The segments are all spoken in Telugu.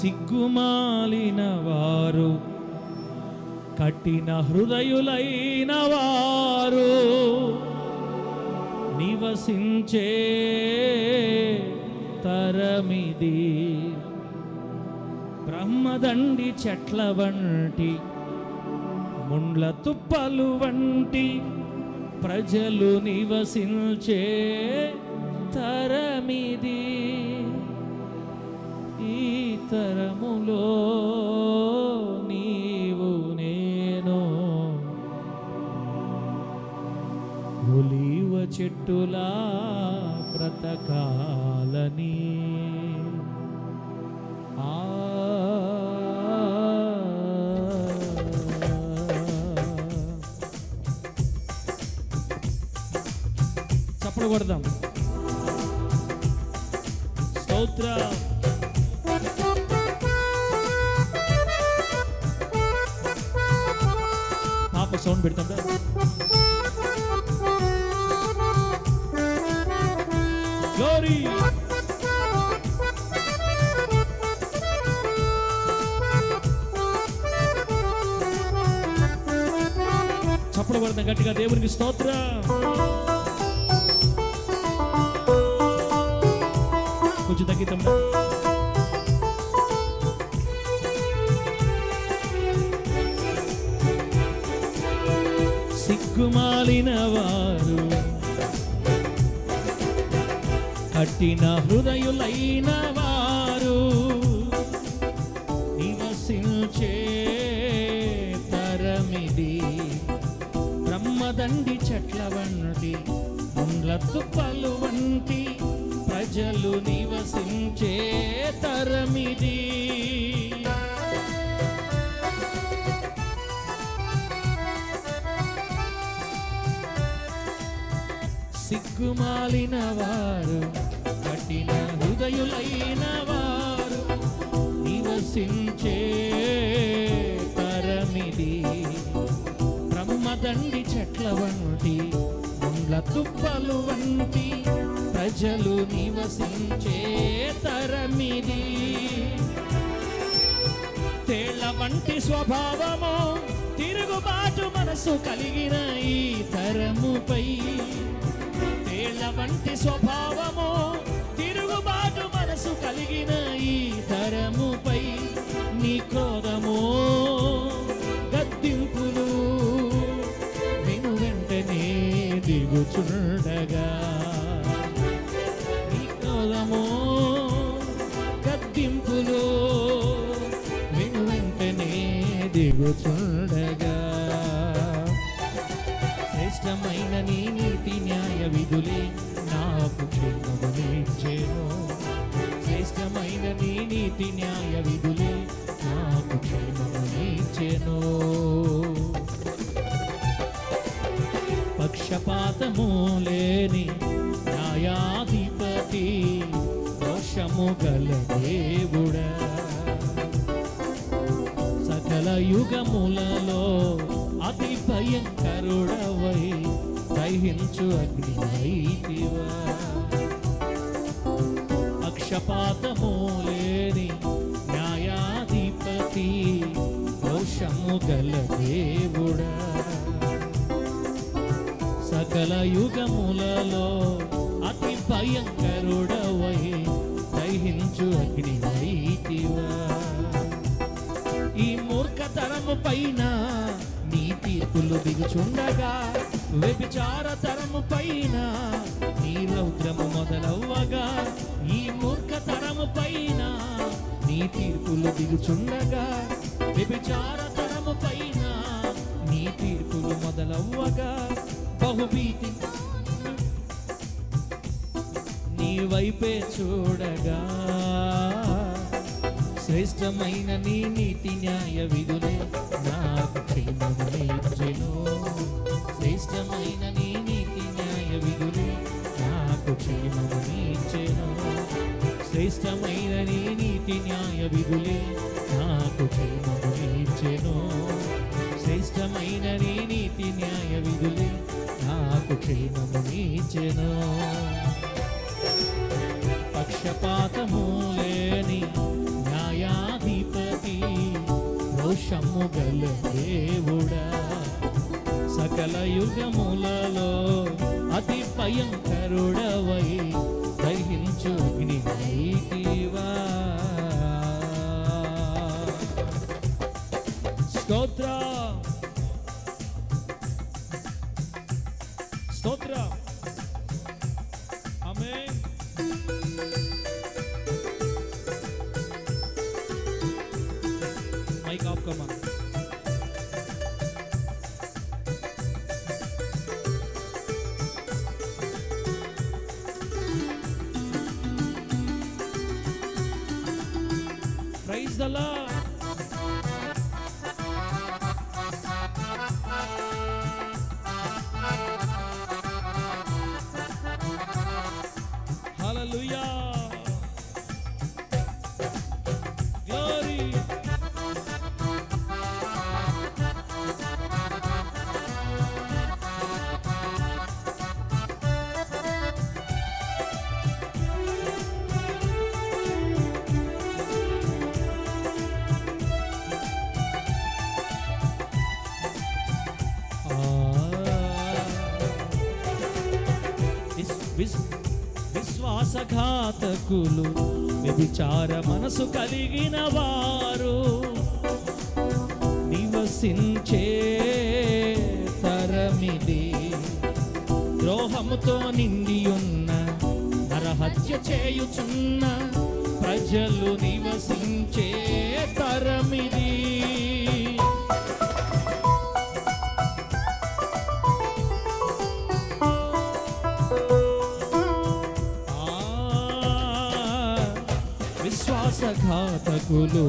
సిగ్గుమాలిన వారు కఠిన హృదయులైన వారు నివసించే తరమిది బ్రహ్మదండి చెట్ల వంటి ముండ్ల తుప్పలు వంటి ప్రజలు నివసించే తరమిది ఈ తరములో నీవు నేను. ఒలీవ చెట్టులా బ్రతకాలని. ఆ. చప్పుడు కొడదాం. స్తోత్రం. సాంగ్ సౌండ్ పెడతాం గ్లోరీ చప్పుడు పడతాం గట్టిగా దేవునికి స్తోత్ర. కొంచెం తగ్గిద్దాం సిగ్గుమాలిన వారు కట్టిన హృదయులైన వారు నివసించే తరమిది బ్రహ్మదండి చెట్ల వంటి తుప్పలు వంటి ప్రజలు నివసించే తరమిది. సిగ్గుమాలిన వారు కఠిన హృదయులైన వారు నివసించే తరమిది. బ్రహ్మదండి చెట్ల వంటి ముండ్ల తుప్పలు వంటి ప్రజలు నివసించే తరమిది. తేళ్ళ వంటి స్వభావము తిరుగుబాటు మనసు కలిగిన ఈ తరముపై తేళ్ళ వంటి స్వభావము తిరుగుబాటు మనసు కలిగిన ఈ తరముపై నీ క్రోధము గద్దింపులు. నేను వెంటనే దిగుచుండగా నీ క్రోధము గద్దింపులు. నేను వెంటనే దిగుచుండగా శ్రేష్టమైన నీ నీతి న్యాయ విధులే నాకు క్షేమమునిచ్చేను శ్రేష్టమైన నీ నీతి న్యాయ విధులే నాకు క్షేమమునిచ్చేను పక్షపాతము లేని న్యాయాధిపతి దోషము గల దేవుడా. సకల యుగములలో అతి భయంకరుడవై దహించు అగ్ని వైతివా. అక్షపాతము లేని న్యాయాధిపతి దోషము గల దేవుడా. సకల యుగములలో అతి భయంకరుడవై దహించు అగ్ని వైతివా. ఈ మూర్ఖతరము పైన తీర్పులు దిగుచుండగా వ్యభిచార తరము పైన నీ రౌద్రము మొదలవ్వగా ఈ మూర్ఖతరము పైన నీ తీర్పులు దిగుచుండగా వ్యభిచార తరము పైన నీ తీర్పులు మొదలవ్వగా బహుభీతి నీ వైపే చూడగా శ్రేష్టమైన నీ నీతి న్యాయ విధులే నాకు క్షేమమునిచ్చెను శ్రేష్టమైన నీ నీతి న్యాయ విధులే. నాకు క్షేమమునిచ్చెను శ్రేష్టమైన నీ నీతి న్యాయ విధులే. నాకు క్షేమమునిచ్చెను పక్షపాతము లేని న్యాయాధిపతి రోషము గల దేవుడా. సకల యుగములలో అతి భయంకరుడవై దహించు అగ్నివైతివా the Lord. విశ్వాసఘాతకులు వ్యభిచార మనసు కలిగిన వారు నివసించే తరమిది. ద్రోహముతో నిండి ఉన్న నరహత్య చేయుచున్న ప్రజలు నివసించే తరమిది. విశ్వాసఘాతకులు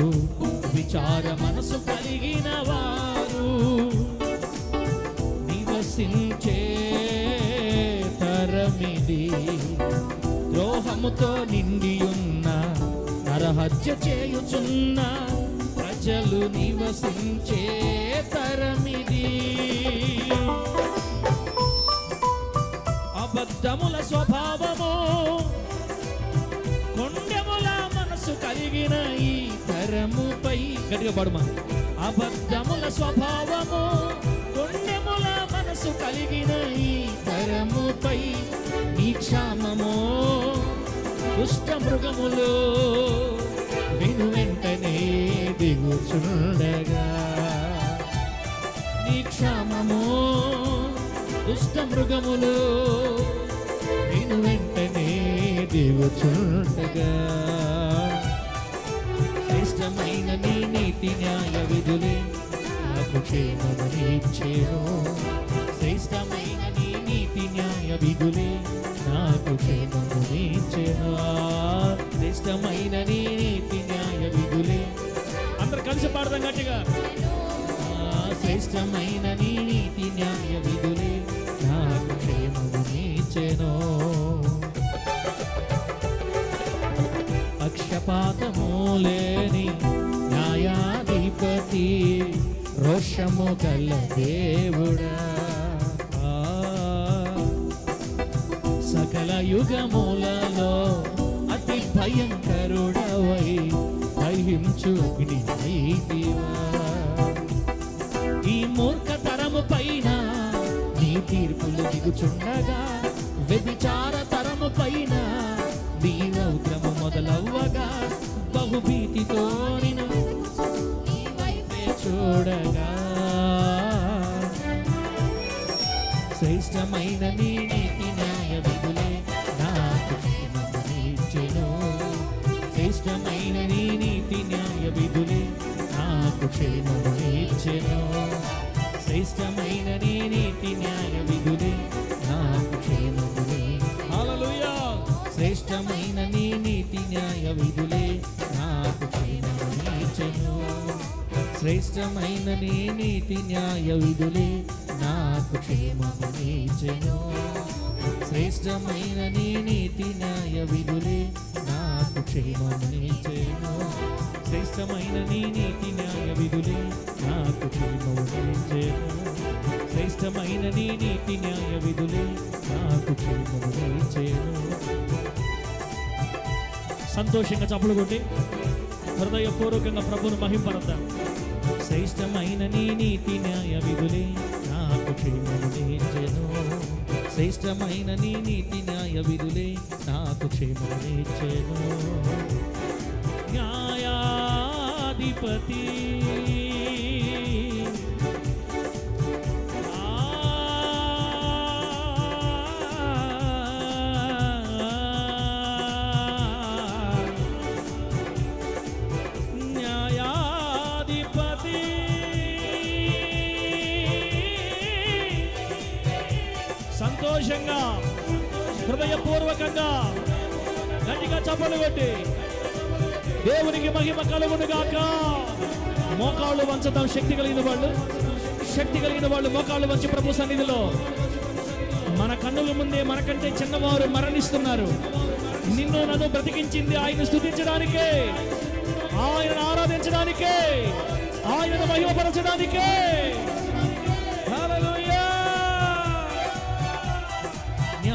విచార మనసు కలిగిన వారు నివసించే తరమిది. ద్రోహముతో నిండి ఉన్న నరహత్య చేయుచున్న ప్రజలు నివసించే తరమిది. అబద్ధముల స్వభావము గట్టిగా పాడుమా అబద్ధముల స్వభావము కొండెముల మనసు కలిగిన ఈ తరముపై నీ క్షామము దుష్ట మృగములు విను వెంటనే దిగుచుండగా. నీ క్షామము దుష్ట మృగములు విను వెంటనే దిగుచుండగా. శ్రేష్టమైన నీ నీతి న్యాయ విధులే. నాకు క్షేమమునిచ్చేను శ్రేష్టమైన నీ నీతి న్యాయ విధులే. నాకు క్షేమమునిచ్చేను శ్రేష్టమైన నీ నీతి న్యాయ విధులే. అందరు కలిసి పాడదాం గట్టిగా. శ్రేష్టమైన నీ నీతి న్యాయ విధులే. నాకు క్షేమము పక్షపాతము లేని న్యాయాధిపతి రోషము గల దేవుడా. ఆ, సకల యుగములలో అతి భయంకరుడవై దహించు ఈ మూర్ఖ తరము పైన నీ తీర్పులు దిగుచుండగా వ్యభిచార తరము పైన నీ రౌద్రము మొదలవ్వగా చూడగా. శ్రేష్టమైన నీ నీతి న్యాయ విధులే నాకు క్షేమమునిచ్చెను శ్రేష్టమైన నీ నీతి న్యాయ విధులే నాకు క్షేమమునిచ్చెను శ్రేష్టమైన నీ నీతి న్యాయ విధులే నాకు శ్రేష్టమైన నీ నీతి న్యాయ విధులే నాకు క్షేమము నీచెను. శ్రేష్టమైన నీ నీతి న్యాయ విధులే నాకు క్షేమము నీచెను. శ్రేష్టమైన నీ నీతి న్యాయ విధులే నాకు క్షేమము నీచెను. శ్రేష్టమైన నీ నీతి న్యాయ విధులే నాకు క్షేమము నీచెను. సంతోషంగా చప్పుడు కొట్టి హృదయపూర్వకంగా ప్రభును మహింపరద్దాం. శ్రేష్టమైన నీ నీతి న్యాయ విధులే. నాకు క్షేమము నేర్చెను. శ్రేష్టమైన నీ నీతి న్యాయ విధులే. నాకు క్షేమము నేర్చెను. న్యాయాధిపతి సంతోషంగా హృదయపూర్వకంగా గట్టిగా చప్పలు కొట్టి దేవునికి మహిమ కలుగును గాక మోకాళ్ళు వంచడం శక్తి కలిగిన వాళ్ళు. శక్తి కలిగిన వాళ్ళు మోకాళ్ళు వంచి ప్రభు సన్నిధిలో మన కన్నుల ముందే మనకంటే చిన్నవారు మరణిస్తున్నారు. నిన్ను నన్ను బ్రతికించింది ఆయన స్థుతించడానికే ఆయన ఆరాధించడానికే ఆయన మహిమపరచడానికే.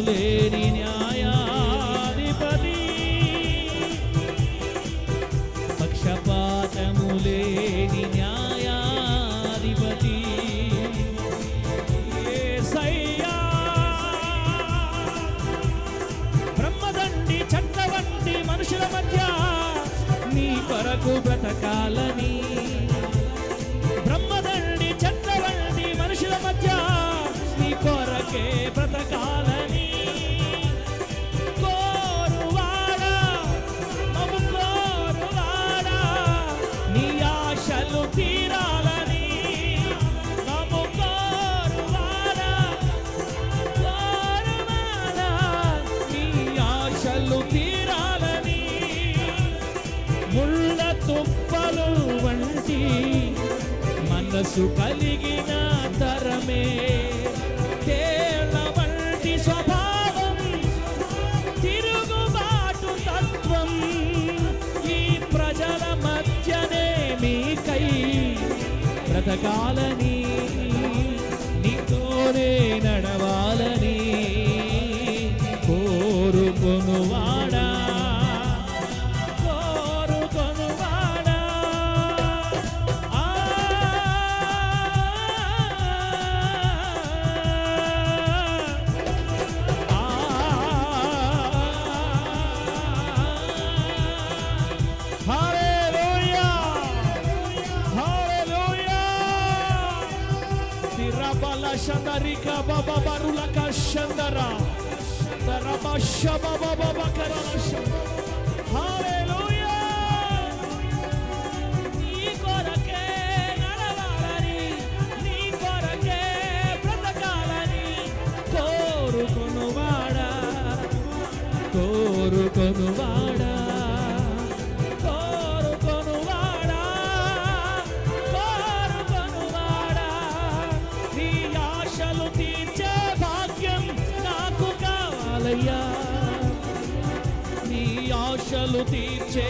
లేని న్యాయాధిపతి. పక్షపాతము లేని న్యాయాధిపతి. బ్రహ్మదండి చట్ట వంటి మనుషుల మధ్య నీ కొరకు బ్రతకాలని. బ్రహ్మదండి చెట్ల వంటి మనుషుల మధ్య కొరకే బ్రతకాలని కోరువాడా మము కోరువాడా నీ ఆశలు తీరాలని మము కోరువాడా కోరువాడా నీ ఆశలు తీరాలని ముళ్ళ తుప్పలు వంటి మనసు కలిగిన బ్రతకాలని తిరబల షందరిక బబ బరులక షందర తరబ షబ బబ బకరల హల్లెలూయా నీ కొరకే నడవాలని నీ కొరకే బ్రతకాలని కోరుకొనువాడా కోరుకొనువాడా కోరుకొనువాడా తీర్చే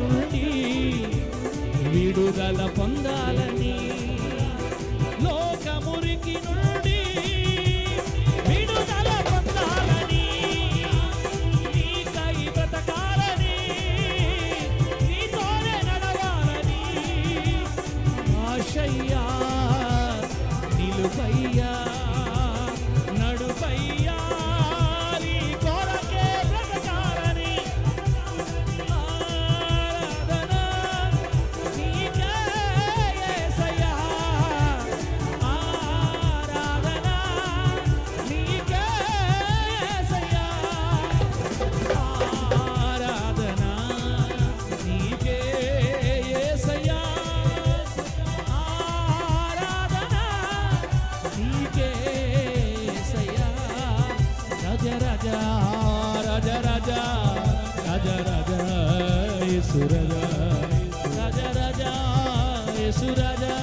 నుండి విడుదల పొందాలని లోకమురికి నుండి యేసు రాజా రాజా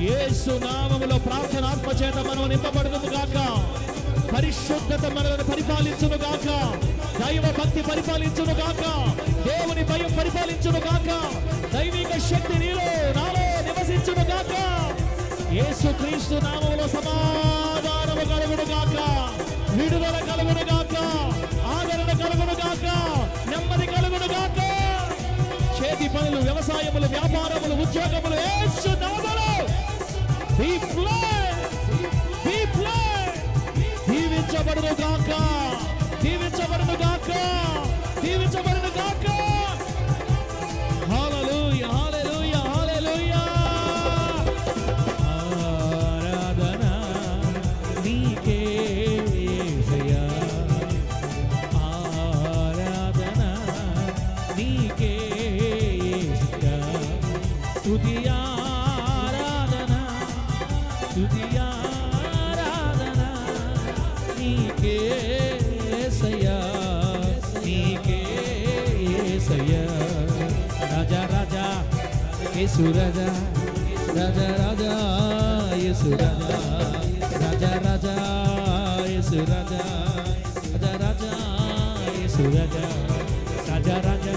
యేసు నామములో ప్రార్థన ఆత్మ చేత మనం నింపబడును గాక. పరిశుద్ధత మనలను పరిపాలించును గాక. దైవ భక్తి పరిపాలించును గాక. దేవుని భయం పరిపాలించును గాక. దైవిక శక్తి నీలో నాలో నివసించును గాక. యేసు క్రీస్తు నామములో సమాధానము కలుగును గాక. విడుదల కలుగును వ్యవసాయములు వ్యాపారములు ఉద్యోగములు యేసు రాజా రాజా రాజా యేసు రాజా రాజా రాజా యేసు రాజా రాజా రాజా యేసు రాజా రాజా రాజా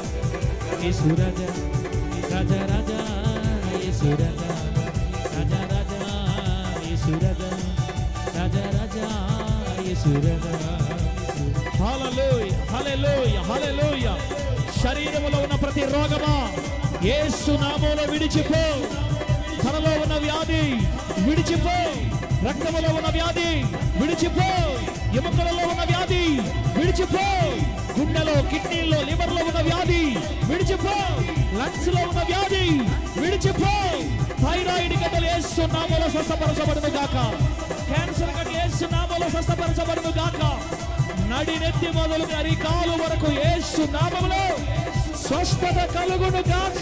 యేసు రాజా రాజా రాజా యేసు రాజా రాజా రాజా యేసు రాజా రాజా రాజా యేసు రాజా. హల్లెలూయా హల్లెలూయా హల్లెలూయా. శరీరములో ఉన్న ప్రతి రోగమా ఏసు నామంలో విడిచిపో. తనలో ఉన్న వ్యాధి విడిచిపో. రక్తములో ఉన్న వ్యాధి విడిచిపో. ఎముకలలో ఉన్న వ్యాధి విడిచిపో. గుండెలో కిడ్నీలో లివర్లో ఉన్న వ్యాధి విడిచిపో. లంగ్స్లో ఉన్న వ్యాధి విడిచిపో. థైరాయిడ్ గడ్డలు యేసు నామములో స్వస్థపరచబడును గాక. క్యాన్సర్ గడ్డలు యేసు నామములో స్వస్థపరచబడును గాక. నడి నెత్తి మొదలు అరికాలు వరకు ఏసు నామములో స్వస్థత కలుగును గాక.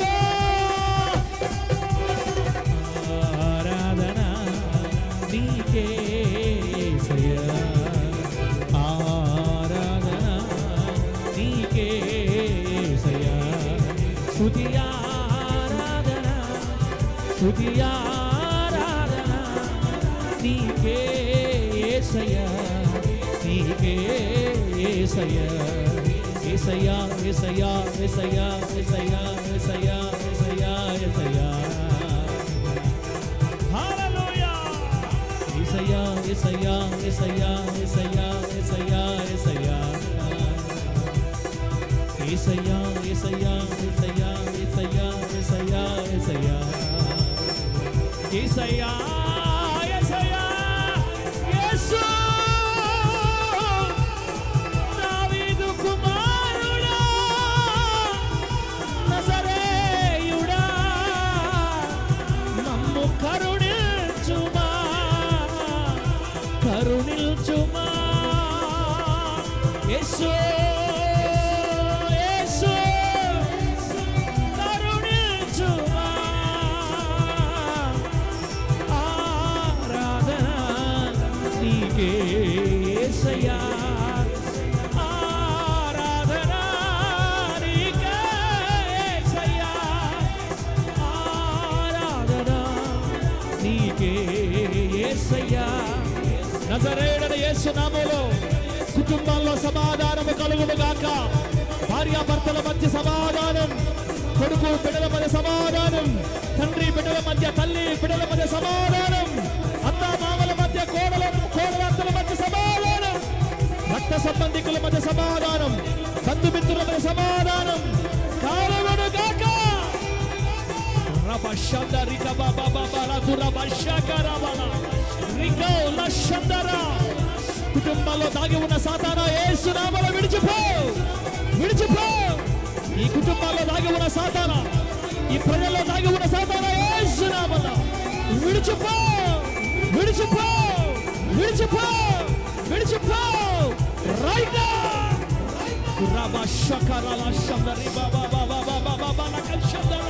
కొడుకు బిడ్డల మధ్య సమాధానం తండ్రి బిడ్డల మధ్య తల్లి బిడ్డల మధ్య సమాధానం అత్త మామల మధ్య కోడల కోడలత్తల మధ్య సమాధానం రక్త సంబంధికుల మధ్య సమాధానం బంధుమిత్రుల మధ్య సమాధానం. కాలవను గాక! రబషంద రిక బాబా బాబా రఘు రబషక రవణ రిక లషందర కుటుంబాల్లో దాగి ఉన్న సాతాన ఏ సునామలో విడిచిపో! విడిచిపో! ఈ కుటుంబాల్లో దాగి ఉన్న సాతాన ఈ ప్రజల్లో దాగి ఉన్న సాతాన యేసు విడిచిపో విడిచిపో విడిచిపో విడిచిపో. రైట్ రబషకరల షందరి బాబా బాబా బాబా బాబా నకల్ షందర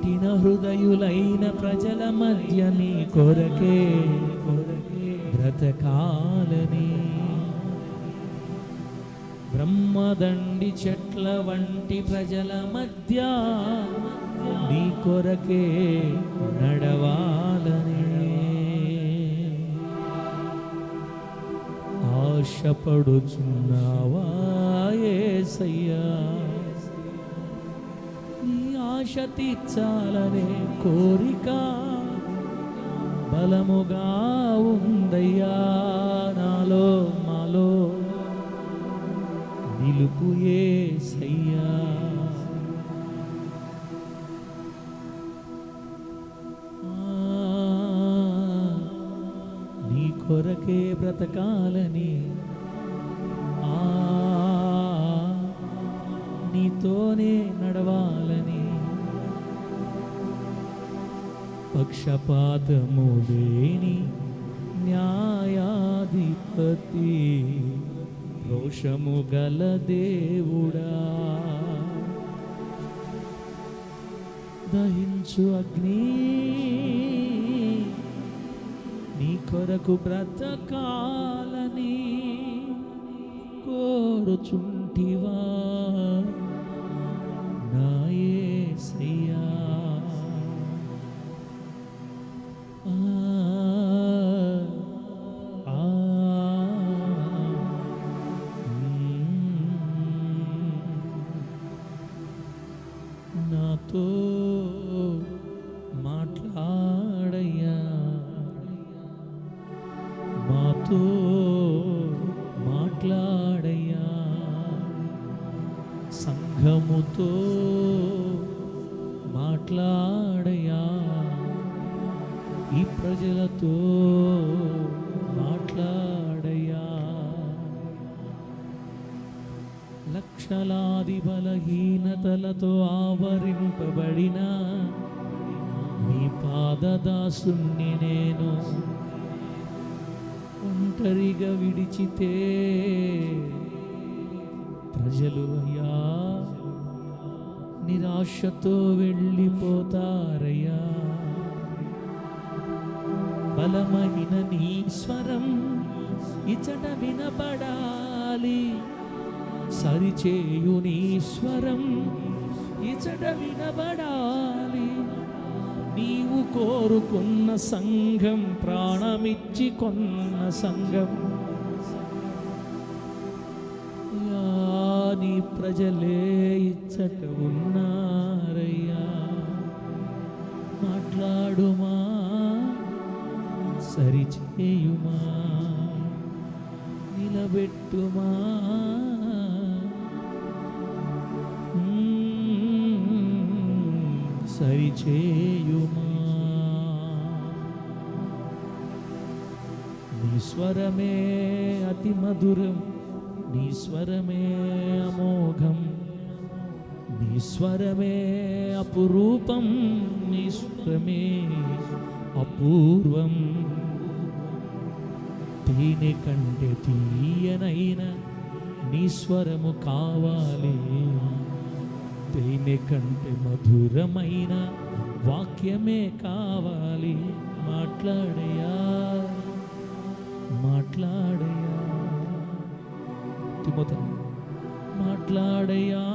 కఠిన హృదయులైన ప్రజల మధ్య నీ కొరకే కొరకే బ్రతకాలని. బ్రహ్మదండి చెట్ల వంటి ప్రజల మధ్య నీ కొరకే నడవాలని. ఆశపడుచున్నావా ఏసయ్యా? ఆశ తీర్చాలనే కోరిక బలముగా ఉందయ్యా నాలో మాలో నిలుపు సయ్యా ఆ, నీ కొరకే బ్రతకాలని పక్షపాతము లేని న్యాయాధిపతి రోషము గల దేవుడా. దహించు అగ్ని నీ కొరకు బ్రతకాలని కోరుచుంటివా. నాతో మాట్లాడయ్యా. మాతో మాట్లాడయ్యా. సంఘముతో మాట్లాడయా ఈ ప్రజలతో మాట్లాడయా లక్షలాది బలహీనతలతో ఆవరింపబడిన మీ పాదదాసుణ్ణి నేను ఒంటరిగా విడిచితే ప్రజలు అయ్యా నిరాశతో వెళ్ళిపోతారయ్యా. బలమైన నీ స్వరం ఇచట వినపడాలి. సరిచేయు నీ స్వరం ఇచట వినబడాలి. నీవు కోరుకున్న సంఘం ప్రాణమిచ్చి కొన్న సంఘం. యా నీ ప్రజలే ఇచ్చట ఉన్నా సరిచేయుమా నీ స్వరమే అతి మధురం నీ స్వరమే అమోఘం నీ స్వరమే అపురూపం నీ స్వరమే అపూర్వం. తేనె కంటే తీయనైన నీ స్వరము కావాలి. తేనె కంటే మధురమైన వాక్యమే కావాలి. మాట్లాడయా? మాట్లాడయా? తిమోతి మాట్లాడయా?